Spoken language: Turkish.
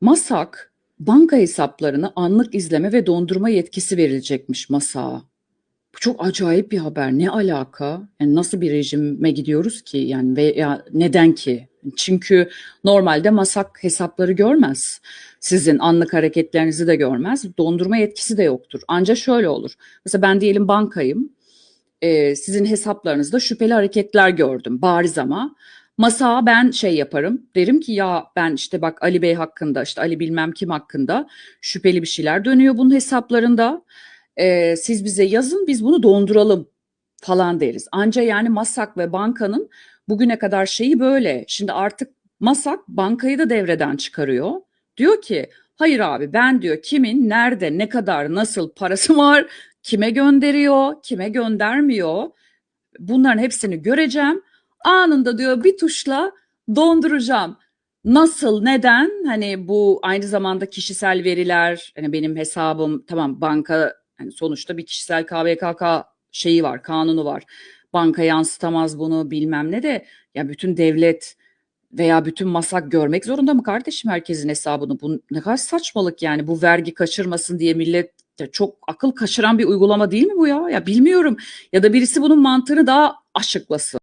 MASAK banka hesaplarını anlık izleme ve dondurma yetkisi verilecekmiş MASAK'a. Bu çok acayip bir haber. Ne alaka? Yani nasıl bir rejime gidiyoruz ki? Yani veya neden ki? Çünkü normalde MASAK hesapları görmez. Sizin anlık hareketlerinizi de görmez. Dondurma yetkisi de yoktur. Ancak şöyle olur. Mesela ben diyelim bankayım. Ee, sizin hesaplarınızda şüpheli hareketler gördüm bariz ama. Masaya ben şey yaparım. Derim ki ya ben işte bak Ali Bey hakkında işte Ali bilmem kim hakkında şüpheli bir şeyler dönüyor bunun hesaplarında. Ee, siz bize yazın biz bunu donduralım falan deriz. Anca yani Masak ve bankanın bugüne kadar şeyi böyle. Şimdi artık Masak bankayı da devreden çıkarıyor. Diyor ki hayır abi ben diyor kimin nerede ne kadar nasıl parası var kime gönderiyor kime göndermiyor bunların hepsini göreceğim. Anında diyor bir tuşla donduracağım. Nasıl, neden? Hani bu aynı zamanda kişisel veriler, hani benim hesabım tamam banka hani sonuçta bir kişisel KVKK şeyi var, kanunu var. Banka yansıtamaz bunu bilmem ne de ya bütün devlet veya bütün masak görmek zorunda mı kardeşim herkesin hesabını? Bu ne kadar saçmalık yani bu vergi kaçırmasın diye millet ya çok akıl kaçıran bir uygulama değil mi bu ya? Ya bilmiyorum. Ya da birisi bunun mantığını daha aşıklasın.